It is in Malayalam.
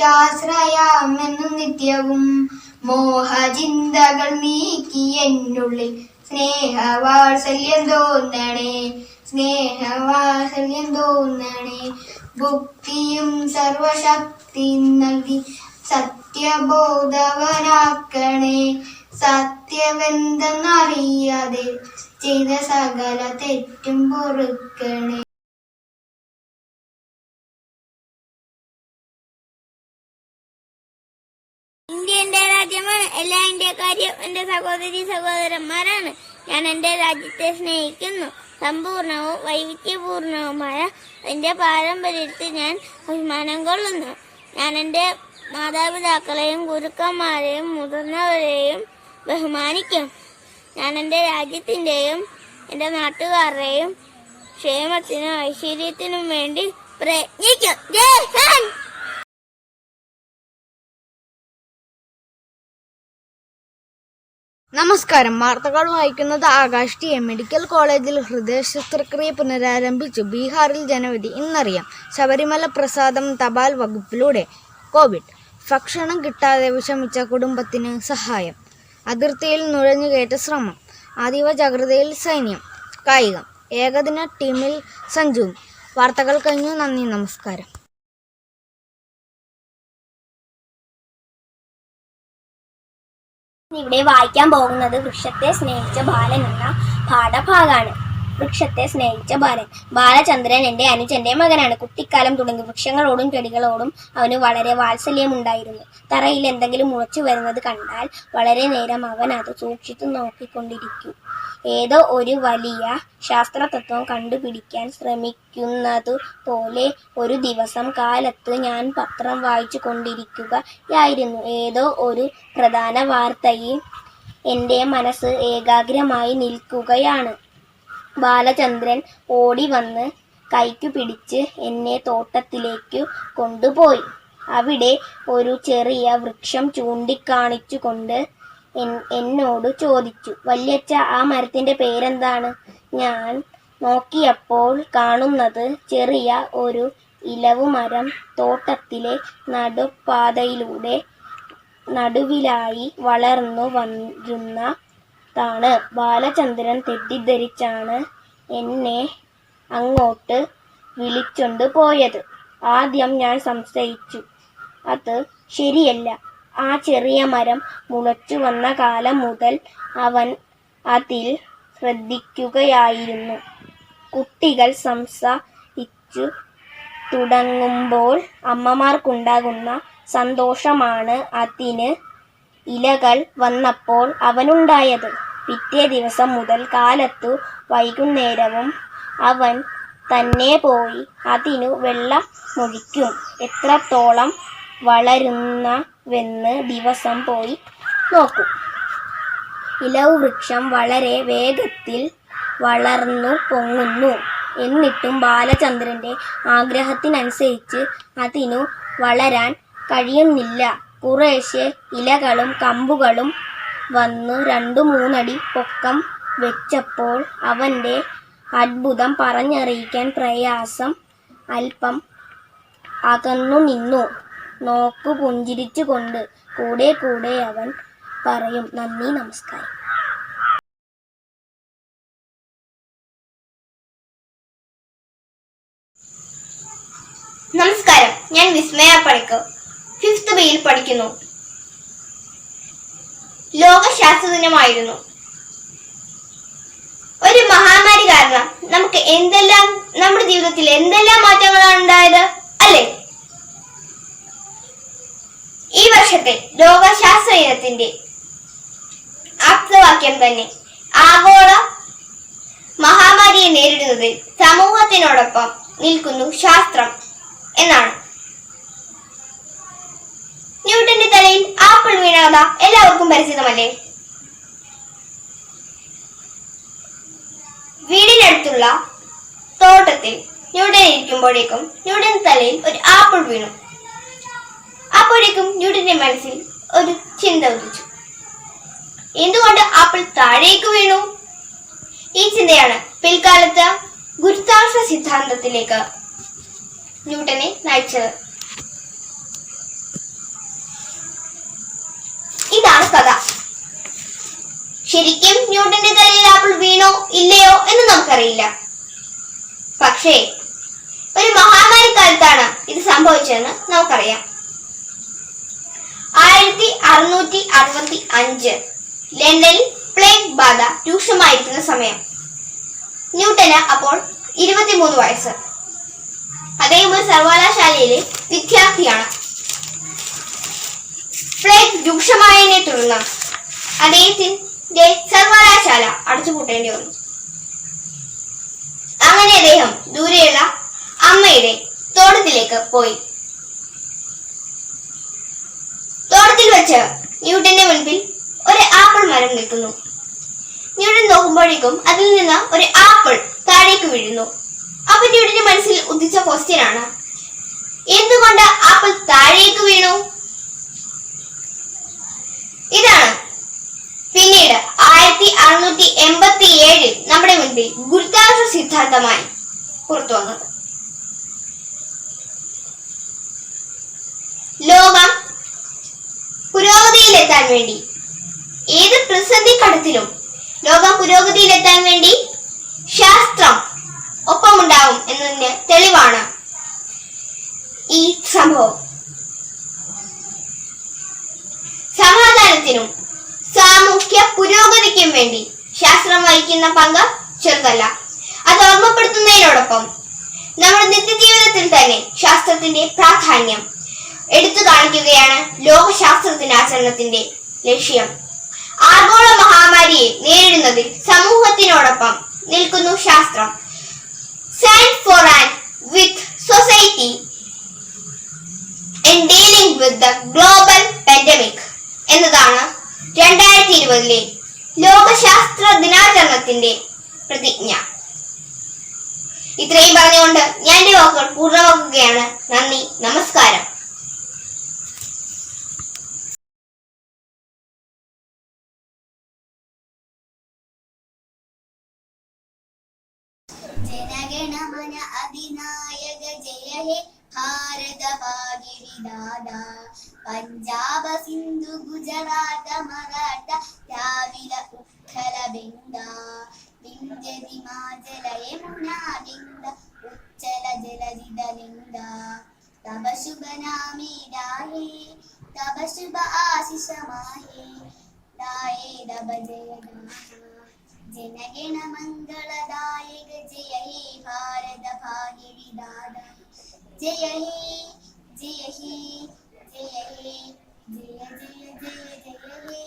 ഗംഗ എനിക്കാശ്രയാമെന്നു നിത്യവും മോഹചിന്തകൾ നീക്കി എന്നുള്ളിൽ സ്നേഹവാത്സല്യം തോന്നണേ സ്നേഹവാത്സല്യം തോന്നണേ. ഭുക്തിയും സർവശക്തി നൽകി സത്യബോധവനാക്കണേ. സത്യമെന്തെന്നറിയാതെ ചെയ്ത സകല തെറ്റും പൊറുക്കണേ. എന്റെ രാജ്യമാണ് എല്ലാ ഇന്ത്യക്കാരും എന്റെ സഹോദരി സഹോദരന്മാരാണ്. ഞാൻ എന്റെ രാജ്യത്തെ സ്നേഹിക്കുന്നു. സമ്പൂർണവും വൈവിധ്യപൂർണവുമായ എന്റെ പാരമ്പര്യത്തിൽ ഞാൻ അഭിമാനം കൊള്ളുന്നു. ഞാൻ എന്റെ മാതാപിതാക്കളെയും ഗുരുക്കന്മാരെയും മുതിർന്നവരെയും ബഹുമാനിക്കും. ഞാൻ എന്റെ രാജ്യത്തിന്റെയും എന്റെ നാട്ടുകാരുടെയും ക്ഷേമത്തിനും ഐശ്വര്യത്തിനും വേണ്ടി പ്രയത്നിക്കും. ജയ് നമസ്കാരം. വാർത്തകൾ വായിക്കുന്നത് ആകാശ് ടി എം. മെഡിക്കൽ കോളേജിൽ ഹൃദയ ശസ്ത്രക്രിയ പുനരാരംഭിച്ചു. ബീഹാറിൽ ജനവിധി ഇന്നറിയാം. ശബരിമല പ്രസാദം തപാൽ വകുപ്പിലൂടെ. കോവിഡ്. ഭക്ഷണം കിട്ടാതെ വിഷമിച്ച കുടുംബത്തിന് സഹായം. അതിർത്തിയിൽ നുഴഞ്ഞുകയറ്റ ശ്രമം. അതീവ ജാഗ്രതയിൽ സൈന്യം. കായികം. ഏകദിന ടീമിൽ സഞ്ജുവും. വാർത്തകൾ കഴിഞ്ഞു. നന്ദി. നമസ്കാരം. ഇവിടെ വായിക്കാൻ പോകുന്നത് വൃക്ഷത്തെ സ്നേഹിച്ച ബാലൻ എന്ന പാഠഭാഗാണ്. വൃക്ഷത്തെ സ്നേഹിച്ച ബാലൻ. ബാലചന്ദ്രൻ എന്റെ അനുജന്റെ മകനാണ്. കുട്ടിക്കാലം തുടങ്ങി വൃക്ഷങ്ങളോടും ചെടികളോടും അവന് വളരെ വാത്സല്യമുണ്ടായിരുന്നു. തറയിൽ എന്തെങ്കിലും മുളച്ചു വരുന്നത് കണ്ടാൽ വളരെ നേരം അവൻ അത് സൂക്ഷിച്ചു നോക്കിക്കൊണ്ടിരിക്കും. ഏതോ ഒരു വലിയ ശാസ്ത്രതത്വം കണ്ടുപിടിക്കാൻ ശ്രമിക്കുന്നതു പോലെ ഒരു ദിവസം കാലത്ത് ഞാൻ പത്രം വായിച്ചു കൊണ്ടിരിക്കുകയായിരുന്നു ഏതോ ഒരു പ്രധാന വാർത്തയിൽ എന്റെ മനസ്സ് ഏകാഗ്രമായി നിൽക്കുകയാണ്. ബാലചന്ദ്രൻ ഓടി വന്ന് കൈക്കു പിടിച്ച് എന്നെ തോട്ടത്തിലേക്കു കൊണ്ടുപോയി. അവിടെ ഒരു ചെറിയ വൃക്ഷം ചൂണ്ടിക്കാണിച്ചുകൊണ്ട് കൊണ്ട് എന്നോട് ചോദിച്ചു വല്യച്ഛ ആ മരത്തിന്റെ പേരെന്താണ്? ഞാൻ നോക്കിയപ്പോൾ കാണുന്നത് ചെറിയ ഒരു ഇലവു മരം തോട്ടത്തിലെ നടുപ്പാതയിലൂടെ നടുവിലായി വളർന്നു വരുന്നതാണ് ബാലചന്ദ്രൻ തെറ്റിദ്ധരിച്ചാണ് എന്നെ അങ്ങോട്ട് വിളിച്ചൊണ്ട് പോയത്. ആദ്യം ഞാൻ സംശയിച്ചു. അത് ശരിയല്ല. ആ ചെറിയ മരം മുളച്ചു വന്ന കാലം മുതൽ അവൻ അതിൽ ശ്രദ്ധിക്കുകയായിരുന്നു. കുട്ടികൾ സംസാരിച്ചു തുടങ്ങുമ്പോൾ അമ്മമാർക്കുണ്ടാകുന്ന സന്തോഷമാണ് അതിന് ഇലകൾ വന്നപ്പോൾ അവനുണ്ടായത്. പിറ്റേ ദിവസം മുതൽ കാലത്തു വൈകുന്നേരവും അവൻ തന്നെ പോയി അതിനു വെള്ളം മുഴിക്കും എത്രത്തോളം വളരുന്നവെന്ന് ദിവസം പോയി നോക്കും. ഇലവൃക്ഷം വൃക്ഷം വളരെ വേഗത്തിൽ വളർന്നു പൊങ്ങുന്നു. എന്നിട്ടും ബാലചന്ദ്രന്റെ ആഗ്രഹത്തിനനുസരിച്ച് അതിനു വളരാൻ കഴിയുന്നില്ല. കുറേശ്ശെ ഇലകളും കമ്പുകളും വന്നു രണ്ടു മൂന്നടി പൊക്കം വെച്ചപ്പോൾ അവന്റെ അത്ഭുതം പറഞ്ഞറിയിക്കാൻ പ്രയാസം അല്പം അകന്നു നിന്നു. നോക്കു പുഞ്ചിരിച്ചുകൊണ്ട് കൂടെ കൂടെ അവൻ പറയും നന്ദി നമസ്കാരം. നമസ്കാരം. ഞാൻ വിസ്മയ പണിക്കർ. ഫിഫ്ത് ബിയിൽ പഠിക്കുന്നു. ലോക ശാസ്ത്ര ദിനമായിരുന്നു ഒരു മഹാമാരി കാരണം നമുക്ക് എന്തെല്ലാം നമ്മുടെ ജീവിതത്തിൽ എന്തെല്ലാം മാറ്റങ്ങളാണ് ഉണ്ടായത്? അല്ലേ? ഈ വർഷത്തെ ലോക ശാസ്ത്ര ദിനത്തിന്റെ ആപ്തവാക്യം തന്നെ ആഗോള മഹാമാരിയെ നേരിടുന്നതിൽ സമൂഹത്തിനോടൊപ്പം നിൽക്കുന്നു ശാസ്ത്രം എന്നാണ്. ന്യൂട്ടന്റെ തലയിൽ ആപ്പിൾ വീണ കഥ എല്ലാവർക്കും പരിചിതമല്ലേ? വീടിനടുത്തുള്ള തോട്ടത്തിൽ ന്യൂട്ടൻ ഇരിക്കുമ്പോഴേക്കും ന്യൂട്ടന്റെ തലയിൽ ഒരു ആപ്പിൾ വീണു. അപ്പോഴേക്കും ന്യൂട്ടന്റെ മനസ്സിൽ ഒരു ചിന്ത ഉദിച്ചു. എന്തുകൊണ്ട് ആപ്പിൾ താഴേക്ക് വീണു? ഈ ചിന്തയാണ് പിൽക്കാലത്ത് ഗുരുത്വാകർഷണ സിദ്ധാന്തത്തിലേക്ക് ന്യൂട്ടനെ നയിച്ചത്. കഥ. ശരിക്കും ന്യൂട്ടന്റെ തലയിൽ ആപ്പിൾ വീണോ ഇല്ലയോ എന്ന് നമുക്കറിയില്ല. പക്ഷേ ഒരു മഹാമാരി കാലത്താണ് ഇത് സംഭവിച്ചതെന്ന് നമുക്കറിയാം. ആയിരത്തി അറുന്നൂറ്റി അറുപത്തി അഞ്ച് ലണ്ടനിൽ പ്ലേഗ് ബാധ രൂക്ഷമായിരിക്കുന്ന സമയം. ന്യൂട്ടന് അപ്പോൾ ഇരുപത്തിമൂന്ന് വയസ്സ്. അദ്ദേഹം ഒരു സർവകലാശാലയിലെ വിദ്യാർത്ഥിയാണ്. പ്ലേഗ് രൂക്ഷമായതിനെ തുടർന്ന് അദ്ദേഹത്തിന്റെ സർവകലാശാല അടച്ചുപൂട്ടേണ്ടി വന്നു. അങ്ങനെ അദ്ദേഹം ദൂരെയുള്ള അമ്മയുടെ തോട്ടത്തിലേക്ക് പോയി. തോട്ടത്തിൽ വെച്ച് ന്യൂട്ടന്റെ മുൻപിൽ ഒരു ആപ്പിൾ മരം നിൽക്കുന്നു. ന്യൂട്ടൻ നോക്കുമ്പോഴേക്കും അതിൽ നിന്ന് ഒരു ആപ്പിൾ താഴേക്ക് വീഴുന്നു. അപ്പൊ ന്യൂട്ടന്റെ മനസ്സിൽ ഉദിച്ച ക്വസ്റ്റ്യൻ ആണ് എന്തുകൊണ്ട് ആപ്പിൾ താഴേക്ക് വീണു? ഇതാണ്. പിന്നീട് ആയിരത്തി അറുന്നൂറ്റി എൺപത്തി ഏഴിൽ നമ്മുടെ മുൻപിൽ ഗുരുത്വാകർഷ സിദ്ധാന്തമായി പുറത്തു വന്നത്. ലോകം പുരോഗതിയിലെത്താൻ വേണ്ടി ഏത് പ്രതിസന്ധി കടത്തിലും ലോകം പുരോഗതിയിലെത്താൻ വേണ്ടി ശാസ്ത്രം ഒപ്പമുണ്ടാവും എന്നതിന് തെളിവാണ് ഈ സംഭവം. സമാധാനത്തിനും സാമൂഹ്യ പുരോഗതിക്കും വേണ്ടി ശാസ്ത്രം വഹിക്കുന്ന പങ്ക് ചെറുതല്ല. അത് ഓർമ്മപ്പെടുത്തുന്നതിനോടൊപ്പം നമ്മുടെ നിത്യജീവിതത്തിൽ തന്നെ ശാസ്ത്രത്തിന്റെ പ്രാധാന്യം എടുത്തു കാണിക്കുകയാണ് ലോകശാസ്ത്ര ദിനാചരണത്തിന്റെ ലക്ഷ്യം. ആഗോള മഹാമാരിയെ നേരിടുന്നതിൽ സമൂഹത്തിനോടൊപ്പം നിൽക്കുന്നു ശാസ്ത്രം. Science for and with society in dealing with the global pandemic. എന്നതാണ് രണ്ടായിരത്തി ഇരുപതിലെ ലോകശാസ്ത്ര ദിനാചരണത്തിന്റെ പ്രതിജ്ഞ. ഇത്രയും പറഞ്ഞുകൊണ്ട് ഞാൻ എന്റെ വാക്കുകൾ പൂർണമാക്കുകയാണ്. നന്ദി നമസ്കാരം. ജനഗണമന അധിനായക ജയ ഹേ भारत भाग्य विदादा പഞ്ചാബ സിന്ധു ഗുജറാത്ത മറാഠ രാവില ഉത്കല ബംഗ വിന്ധ്യ ഹിമാചല യമുന ഗംഗ ഉജ്ജല ജലജിത ലിംഗ തവ ശുഭ നാമേ രാഹേ തവ ശുഭ ആശിഷ മാഹേ രായേ ദബ ജയ जनगण मङ्गलदायक जय हे भारत भाग्य జయ హే జయ హే జయ హే జయ జయ జయ జయ హే